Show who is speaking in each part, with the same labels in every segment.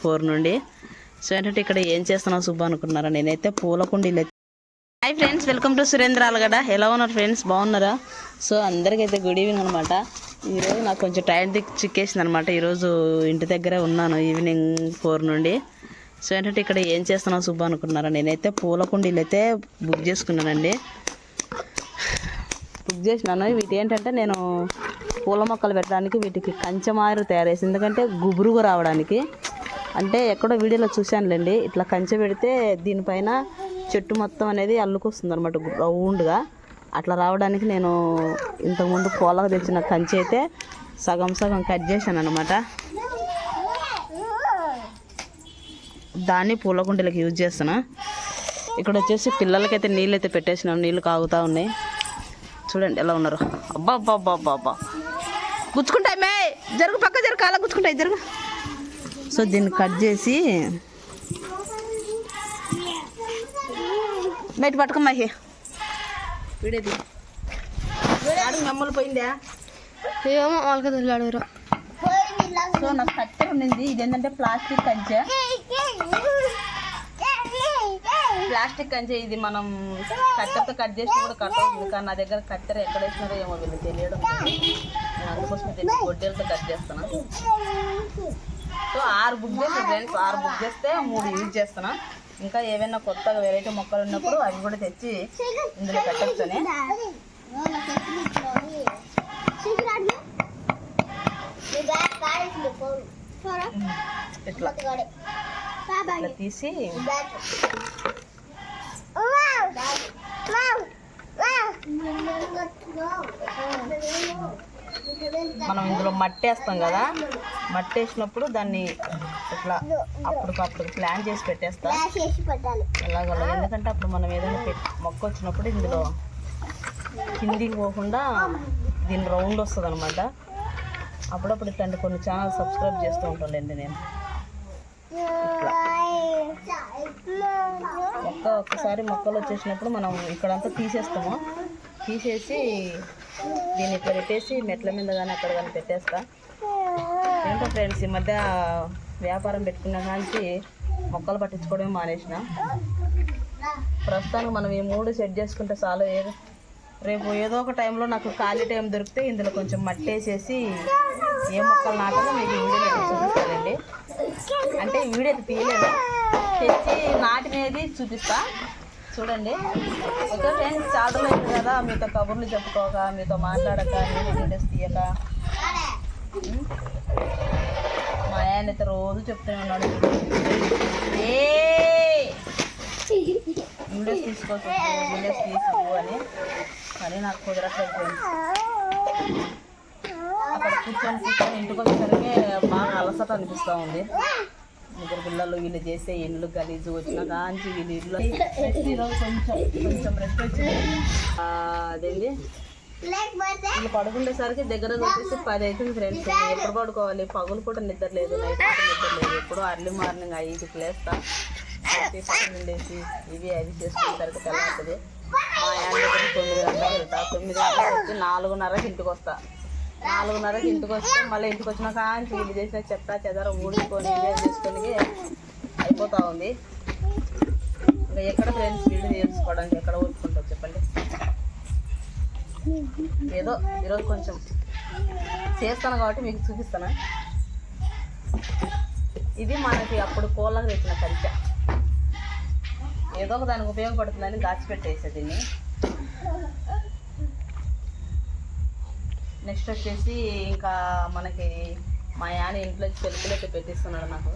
Speaker 1: Four నుండి. So ఏంటంటే ఇక్కడ ఏం చేస్తున్నావు సుబ్బు అనుకున్నారా? నేనైతే పూల కుండీలు అయితే hi friends welcome to Surendra Alagada ఎలా ఉన్నారు ఫ్రెండ్స్? బాగున్నారా? సో అందరికైతే గుడ్ ఈవినింగ్ అనమాట ఈరోజు నాకు కొంచెం టైం దిక్ చిక్కేసింది అనమాట ఈరోజు ఇంటి దగ్గరే ఉన్నాను ఈవినింగ్ ఫోర్ నుండి. సో ఏంటంటే ఇక్కడ ఏం చేస్తున్నావు సుబ్బు అనుకున్నారా? నేనైతే పూల కుండీలు అయితే బుక్ చేసుకున్నానండి. బుక్ చేసినాను. వీటి ఏంటంటే నేను పూల మొక్కలు పెట్టడానికి వీటికి కంచె మారు తయారు చేసి ఎందుకంటే గుబురుగా రావడానికి అంటే ఎక్కడో వీడియోలో చూశానులేండి. ఇట్లా కంచె పెడితే దీనిపైన చెట్టు మొత్తం అనేది అల్లుకొస్తుంది అనమాట రౌండ్గా. అట్లా రావడానికి నేను ఇంతకుముందు కోలకు తెచ్చిన కంచె అయితే సగం సగం కట్ చేశాను అనమాట దాన్ని పూల కుండీలకు యూజ్ చేస్తున్నా. ఇక్కడ వచ్చేసి పిల్లలకైతే నీళ్ళు అయితే పెట్టేసినాం. నీళ్ళు కాగుతూ ఉన్నాయి. చూడండి ఎలా ఉన్నారు. అబ్బా అబ్బా అబ్బా అబ్బా అబ్బా గుచ్చుకుంటాయి మే జరుగు పక్క జరుగు అలా గుచ్చుకుంటాయి జరుగు. సో దీన్ని కట్ చేసి బయట పట్టుకోమ్మా హే వీడేది మెమ్మలు పోయిందా?
Speaker 2: ఏమో వాళ్ళకి తెలియడు
Speaker 1: సో నాకు కట్టె ఉండింది ఇది ఏంటంటే ప్లాస్టిక్ కంచె. ప్లాస్టిక్ కంచె ఇది మనం కట్టెతో కట్ చేసి కూడా కట్ అవుతుంది. కానీ నా దగ్గర కత్తెర ఎక్కడ వేసినారో ఏమో వీళ్ళు తెలియడం తెచ్చి గొడ్డలతో కట్ చేస్తాను. సో ఆరు బుక్ చేస్తే ఫ్రెండ్స్ ఆరు బుక్ చేస్తే మూడు యూజ్ చేస్తున్నా. ఇంకా ఏవైనా కొత్తగా వెరైటీ మొక్కలు ఉన్నప్పుడు అవి కూడా తెచ్చి ఇందులో పెట్టచ్చని. ఇట్లా. ఇట్లా తీసి. మనం ఇందులో మట్టి వేస్తాం కదా మట్టి వేసినప్పుడు దాన్ని ఇట్లా అప్పటికప్పుడు ప్లాన్ చేసి పెట్టేస్తాం. ఎలాగలా ఎందుకంటే అప్పుడు మనం ఏదైనా మొక్క వచ్చినప్పుడు ఇందులో కిందికి పోకుండా దీని రౌండ్ వస్తుంది అనమాట అప్పుడప్పుడు ఇట్లాంటి కొన్ని ఛానల్ సబ్స్క్రైబ్ చేస్తూ ఉంటానండి నేను. ఇట్లా. మొక్క ఒక్కసారి మొక్కలు వచ్చేసినప్పుడు మనం ఇక్కడంతా తీసేస్తాము. తీసేసి దీన్ని ఇట్లా పెట్టేసి మెట్ల మీద కానీ అక్కడ కానీ పెట్టేస్తా. ఏంటో ఫ్రెండ్స్ ఈ మధ్య వ్యాపారం పెట్టుకున్న కానీ మొక్కలు పట్టించుకోవడమే మానేసిన. ప్రస్తుతానికి మనం ఈ మూడు సెట్ చేసుకుంటే చాలు. ఏదో రేపు ఏదో ఒక టైంలో నాకు ఖాళీ టైం దొరికితే ఇందులో కొంచెం మట్టి వేసేసి ఏ మొక్కలు నాటాలో మీకు వీడియో చూపిస్తానండి. అంటే వీడియో తీయలేదు. తెచ్చి నాటినేది చూపిస్తా. చూడండి. ఓకే ఫ్రెండ్స్ చాలా కదా? మీతో కబుర్లు చెప్పుకోక మీతో మాట్లాడక నేను వీడియోస్ తీయక. మా ఆయన అయితే రోజు చెప్తూనే ఉన్నాడు. ఏ వీడియోస్ తీసుకోవచ్చు వీడియోస్ తీసుకో అని. కానీ నాకు కుదరట్లేదు అక్కడ కూర్చొని కూర్చొని ఇంటికి వచ్చేసరికి బాగా అలసట అనిపిస్తూ ఉంది. ముగ్గురు పిల్లలు వీళ్ళు చేసే ఇండ్లు గలీజు వచ్చిన కాంచి వీళ్ళు ఇల్లు కొంచెం కొంచెం రెస్ట్ వచ్చింది అదేంటి వీళ్ళు పడుకునేసరికి దగ్గర వచ్చేసి పది అవుతుంది ఫ్రెండ్స్ ఎప్పుడు పడుకోవాలి? పగులు కూడా నిద్ర లేదు నైట్ నిద్ర లేదు. ఎప్పుడు అర్లీ మార్నింగ్ ఐదుకి లేస్తా. లేచి ఉండేసి ఇవి అవి చేసుకునేసరికి తెల్లవుతుంది మా ఆయన దగ్గర తొమ్మిది గంటలకు వెళ్తా. తొమ్మిది గంటలకు వచ్చి నాలుగున్నరకి ఇంటికి వస్తా. నాలుగున్నరకి ఇంటికి వస్తే మళ్ళీ ఇంటికి వచ్చినాక కాంచి వీళ్ళు చేసిన చెత్త చెదర ఊడుకొని చేసుకొని అయిపోతా ఉంది. ఇంకా ఎక్కడ ఫ్రెండ్స్ వీడియో చేసుకోవడానికి ఎక్కడ ఊరుకుంటారు చెప్పండి? ఏదో ఈరోజు కొంచెం చేస్తాను కాబట్టి మీకు చూపిస్తాను? ఇది మనకి అప్పుడు కోళ్ళకు తెచ్చిన కంచె ఏదో ఒక దానికి ఉపయోగపడుతుందని దాచిపెట్టేసా దీన్ని. నెక్స్ట్ వచ్చేసి ఇంకా మనకి మా యాని ఇంట్లో చెలుపులు అయితే పెట్టిస్తున్నాడు నాకు.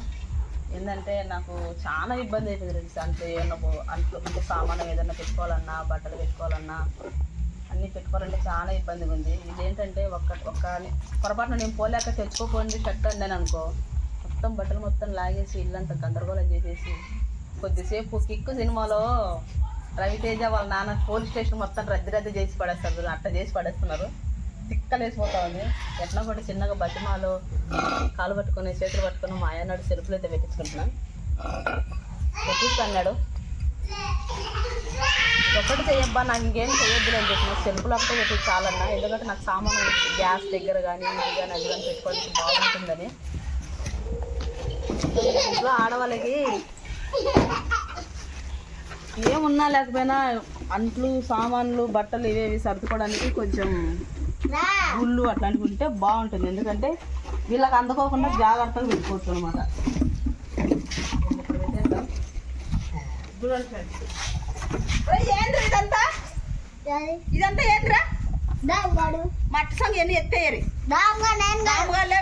Speaker 1: ఏంటంటే నాకు చాలా ఇబ్బంది అవుతుంది తెలుసు? అంతే ఏమన్నా అంట్లో అంటే సామానం ఏదైనా పెట్టుకోవాలన్నా బట్టలు పెట్టుకోవాలన్నా అన్నీ పెట్టుకోవాలంటే చాలా ఇబ్బందిగా ఉంది. ఇది ఏంటంటే ఒక్క ఒక్క పొరపాటున నేను పోలేక తెచ్చుకోపోయింది షర్ట్ అండి అనుకో మొత్తం బట్టలు మొత్తం లాగేసి ఇల్లంతా గందరగోళం చేసేసి కొద్దిసేపు కిక్కు సినిమాలో రవితేజ వాళ్ళ నాన్న పోలీస్ స్టేషన్ మొత్తం రద్దు రద్దు చేసి పడేస్తారు. అట్ట చేసి పడేస్తున్నారు. తిక్కలేసిపోతామని ఉంది ఎట్లా కూడా చిన్నగా బతిమాలు కాలు పట్టుకొని చేతులు పట్టుకొని మా అయ్యన్నాడు సెల్ఫ్లు అయితే పెట్టించుకుంటున్నా. పెట్టిస్తా అన్నాడు చేయబ్బా నాకు ఇంకేం చేయొద్దు అని చెప్పిన. సెల్ఫ్లు అక్కడ పెట్టి చాలన్నా. ఎందుకంటే నాకు సామాను గ్యాస్ దగ్గర కానీ ఇది కానీ అది కానీ పెట్టుకోవడానికి బాగుంటుందని. ఇంట్లో ఆడవాళ్ళకి ఏమున్నా లేకపోయినా అంట్లు సామాన్లు బట్టలు ఇవేవి సర్దుకోవడానికి కొంచెం గుళ్ళు అట్లాంటివి ఉంటే బాగుంటుంది. ఎందుకంటే వీళ్ళకి అందుకోకుండా జాగ్రత్తగా పెట్టుకోవచ్చు అనమాట ఇదంతా? ఇదంతా ఏంద్రా? మట్టి సంగ ఎన్ని ఎత్తేయరి.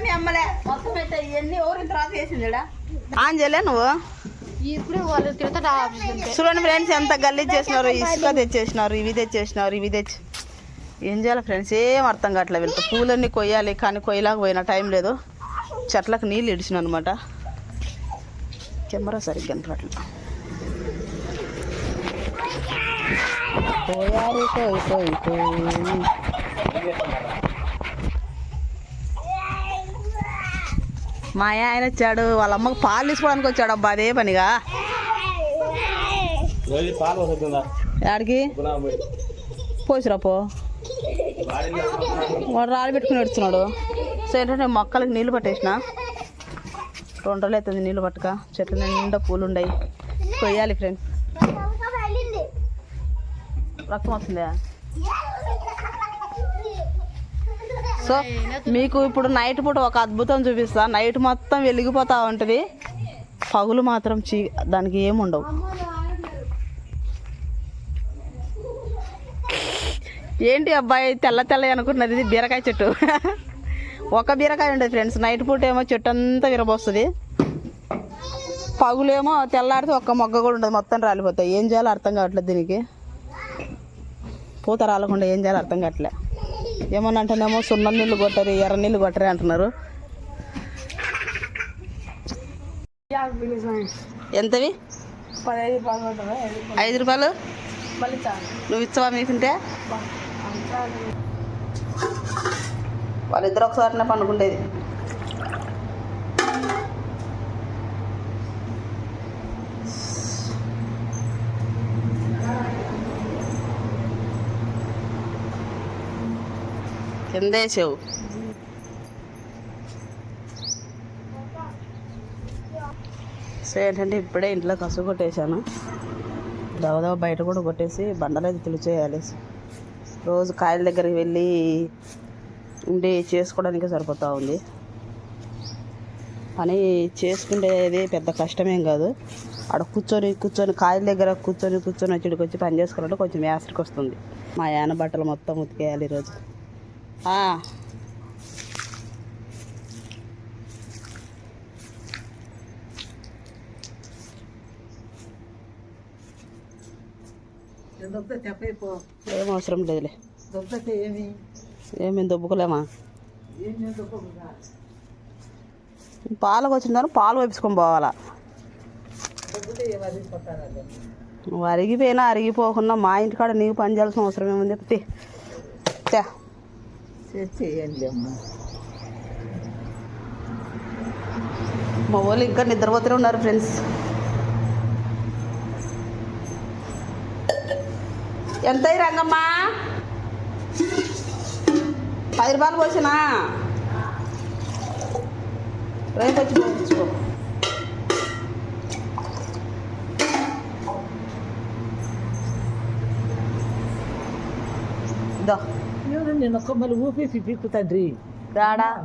Speaker 1: మీ అమ్మలే. మొత్తం అయితే ఇవన్నీ ఎవరి తర్వాత వేసిందిడా ఆంజలే నువ్వు?
Speaker 2: ఇప్పుడు వాళ్ళు
Speaker 1: చూడండి ఫ్రెండ్స్ ఎంత గల్లీజ్ చేసినారు ఇసుక తెచ్చేసినారు ఇవి తెచ్చేసినారు ఇవి తెచ్చి. ఏం చేయాలి ఫ్రెండ్స్? ఏం అర్థం కావట్లేదు వీళ్ళకి పూలన్నీ కొయ్యాలి కానీ కొయ్యలాగా పోయిన టైం లేదు. చెట్లకు నీళ్ళు ఇడిచిన అనమాట కెమెరా సరిగ్గా రావట్లేదు పోయారు పోయి పోయి పోయి. మా ఆయన వచ్చాడు. వాళ్ళ అమ్మకి పాలు తీసుకోవడానికి వచ్చాడు. అబ్బా అదే పనిగా. యాడికి? పోసిరా పో. వాడు రాళ్ళు పెట్టుకుని పెడుతున్నాడు సో ఏంటంటే మొక్కలకి నీళ్ళు పట్టేసిన రెండు రోజులు అవుతుంది నీళ్ళు పట్టక. చెట్ల నిండా పూలు ఉన్నాయి కొయ్యాలి ఫ్రెండ్స్ రక్తం వస్తుందా? సో మీకు ఇప్పుడు నైట్ పూట ఒక అద్భుతం చూపిస్తా. నైట్ మొత్తం వెలిగిపోతూ ఉంటుంది. పగులు మాత్రం చీ దానికి ఏముండవు ఏంటి అబ్బాయి తెల్ల తెల్ల అనుకున్నది? ఇది బీరకాయ చెట్టు. ఒక బీరకాయ ఉండేది ఫ్రెండ్స్ నైట్ పూట ఏమో చెట్టు అంతా విరబోస్తుంది. పగులేమో తెల్లారితే ఒక్క మొగ్గ కూడా ఉండదు. మొత్తం రాలిపోతాయి. ఏం చేయాలో అర్థం కావట్లేదు దీనికి. పూత రాలకుండా ఏం చేయాలో అర్థం కావట్లే. ఏమన్నా అంటేనేమో సున్నం నీళ్ళు కొట్టరు ఎర్ర నీళ్ళు కొట్టరు అంటున్నారు. ఎంతవి? ఐదు రూపాయలు. నువ్వు ఇచ్చవా మీకుంటే వాళ్ళిద్దరు ఒకసారినే పండుకుండేది కిందేసావు సో ఏంటంటే ఇప్పుడే ఇంట్లో కసు కొట్టేశాను. దవదవ బయట కూడా కొట్టేసి బండలేదు తులిచేయాలి రోజు కాయల దగ్గరికి వెళ్ళి ఉండి చేసుకోవడానికి సరిపోతూ ఉంది. పని చేసుకునేది పెద్ద కష్టమేం కాదు. ఆడ కూర్చొని కూర్చొని కాయల దగ్గర కూర్చొని కూర్చొని వచ్చి వచ్చి పని చేసుకోవాలంటే కొంచెం యాసరికి వస్తుంది. మా యాన బట్టలు మొత్తం ఉతికేయాలి ఈరోజు. ఏం అవసరం లేదులే. ఏమేమి దొబ్బుకోలేమా? పాలకు వచ్చిందని పాలు వేపించుకొని పోవాలా. అరిగిపోయినా అరిగిపోకుండా మా ఇంటికాడ నీకు పని చేయాల్సిన అవసరం ఏముంది? తే. తే. మా వాళ్ళు ఇంకా నిద్రపోతూనే ఉన్నారు ఫ్రెండ్స్ ఎంత రంగమ్మా? పది రూపాయలు పోసినా? రేపు వచ్చి పంపించుకో. దో
Speaker 3: నేను మళ్ళీ ఊపేసి తండ్రి.
Speaker 1: రాడా?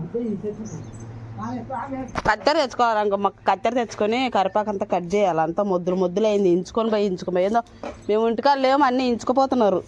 Speaker 1: కత్తెర తెచ్చుకోవాలి మాకు కత్తెర తెచ్చుకొని కరిపాకు అంతా కట్ చేయాలి. అంతా ముద్దులు ముద్దులు అయింది ఇంచుకొని పోయి ఇంచుకొని పోయి. ఏందో మేము ఇంటికాడ లేము అన్నీ ఇంచుకుపోతున్నారు.